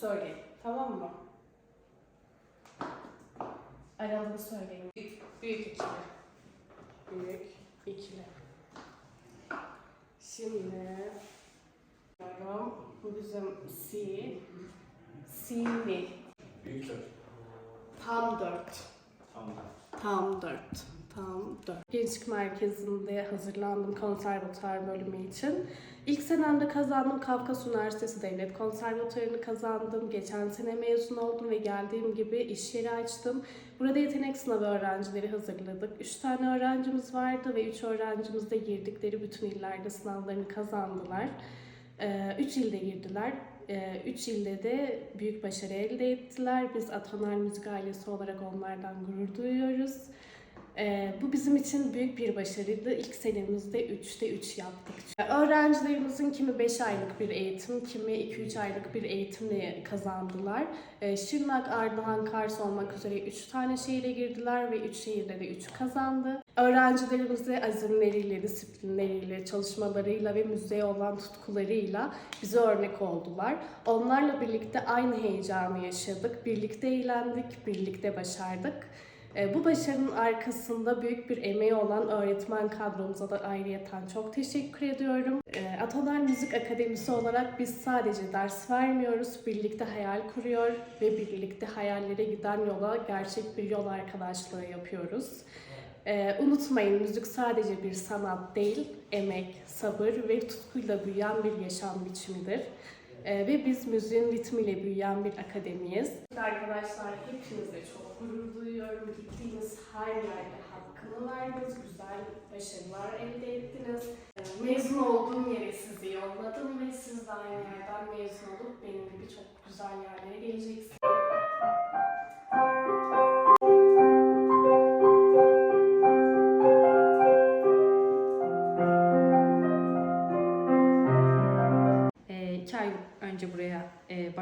söyleyin. Tamam mı? Aralığı söyleyin. Büyük, büyük ikili. Büyük ikili. Şimdi diyorum. Bu bizim C. C'li. Büyük dört. Tam dört. Tamam. Tam dört. Tam dört. Gençlik Merkezi'nde hazırlandım konservatuar bölümü için. İlk senemde kazandım. Kafkas Üniversitesi Devlet Konservatuarını kazandım. Geçen sene mezun oldum ve geldiğim gibi iş yeri açtım. Burada yetenek sınavı öğrencileri hazırladık. Üç tane öğrencimiz vardı ve üç öğrencimiz de girdikleri bütün illerde sınavlarını kazandılar. Ee, Üç ilde girdiler. Ee, Üç ilde de büyük başarı elde ettiler. Biz Atonal Müzik ailesi olarak onlardan gurur duyuyoruz. Ee, bu bizim için büyük bir başarıydı. İlk senemizde 3'te 3 yaptık. Öğrencilerimizin kimi 5 aylık bir eğitim, kimi 2-3 aylık bir eğitimle kazandılar. Ee, Şırnak, Ardahan, Kars olmak üzere 3 tane şehire girdiler ve 3 şehirde de 3 kazandı. Öğrencilerimize azimleriyle, disiplinleriyle, çalışmalarıyla ve müziğe olan tutkularıyla bize örnek oldular. Onlarla birlikte aynı heyecanı yaşadık, birlikte eğlendik, birlikte başardık. E, Bu başarının arkasında büyük bir emeği olan öğretmen kadromuza da ayrıyeten çok teşekkür ediyorum. E, Atonal Müzik Akademisi olarak biz sadece ders vermiyoruz, birlikte hayal kuruyor ve birlikte hayallere giden yola gerçek bir yol arkadaşlığı yapıyoruz. E, unutmayın müzik sadece bir sanat değil, emek, sabır ve tutkuyla büyüyen bir yaşam biçimidir. E, ve biz müziğin ritmiyle büyüyen bir akademiyiz. Arkadaşlar hepinize çok gurur duyuyorum. Gittiğiniz her yerde hakkını verdiniz, güzel başarılar elde ettiniz. E, mezun olduğum yere sizi yolladım ve siz de aynı yerden mezun olup benim gibi çok güzel yerlere geleceksiniz.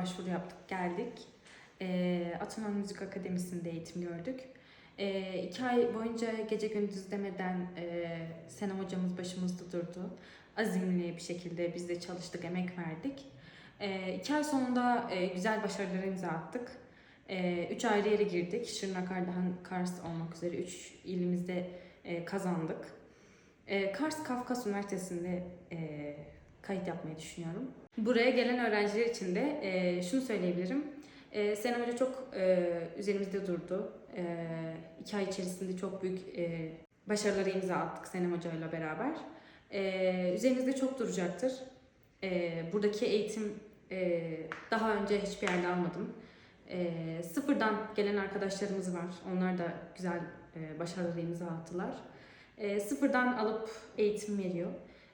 Başvuru yaptık, geldik. E, Ataman Müzik Akademisi'nde eğitim gördük. E, iki ay boyunca gece gündüz demeden e, Senem hocamız başımızda durdu. Azimli bir şekilde biz de çalıştık, emek verdik. E, iki ay sonunda e, güzel başarılara imza attık. E, üç ayrı yere girdik. Şırnak, Ardahan, Kars olmak üzere üç ilimizde e, kazandık. E, Kars Kafkas Üniversitesi'nde e, kayıt yapmayı düşünüyorum. Buraya gelen öğrenciler için de e, şunu söyleyebilirim. E, Senem Hoca çok e, üzerimizde durdu. E, iki ay içerisinde çok büyük e, başarılara imza attık Senem Hoca ile beraber. E, üzerimizde çok duracaktır. E, buradaki eğitim e, daha önce hiçbir yerde almadım. E, sıfırdan gelen arkadaşlarımız var. Onlar da güzel e, başarılara imza attılar. E, sıfırdan alıp eğitim veriyor.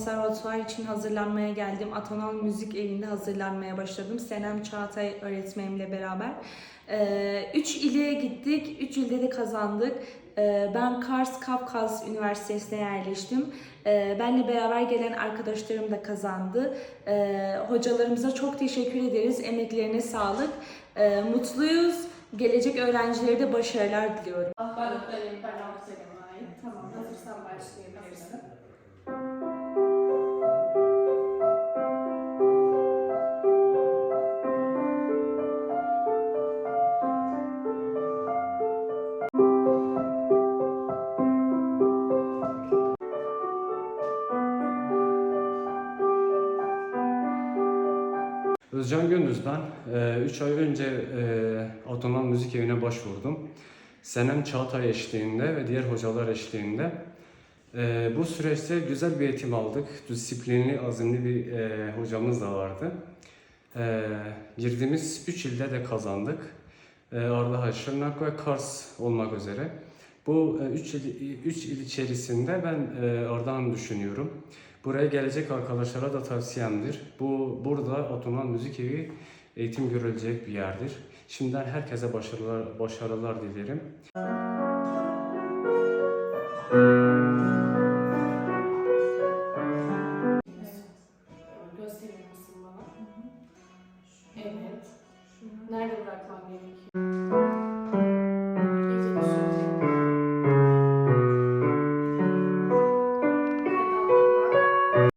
konservatuvar için hazırlanmaya geldim. Atonal Müzik Evi'nde hazırlanmaya başladım. Senem Çağatay öğretmenimle beraber. E, üç ile gittik, üç ilde de kazandık. E, ben Kars Kafkas Üniversitesi'ne yerleştim. E, benle beraber gelen arkadaşlarım da kazandı. Hocalarımıza çok teşekkür ederiz. Emeklerine sağlık. Mutluyuz. Gelecek öğrencilere de başarılar diliyorum. Ben, ben, ben aferin ait. Tamam, hazırsan başlayabilirsin. Özcan Gündüz ben. 3 ay önce e, Otonom Müzik Evi'ne başvurdum. Senem Çağatay eşliğinde ve diğer hocalar eşliğinde E, bu süreçte güzel bir eğitim aldık. Disiplinli, azimli bir e, hocamız da vardı. E, girdiğimiz 3 ilde de kazandık. E, Ardahan, Şırnak ve Kars olmak üzere. Bu 3 il, üç il içerisinde ben e, Ardahan düşünüyorum. Buraya gelecek arkadaşlara da tavsiyemdir. Bu burada Otoman Müzik Evi eğitim görülecek bir yerdir. Şimdiden herkese başarılar başarılar dilerim. Gösterir misin bana? Evet. Nerede bırakmam gerekiyor?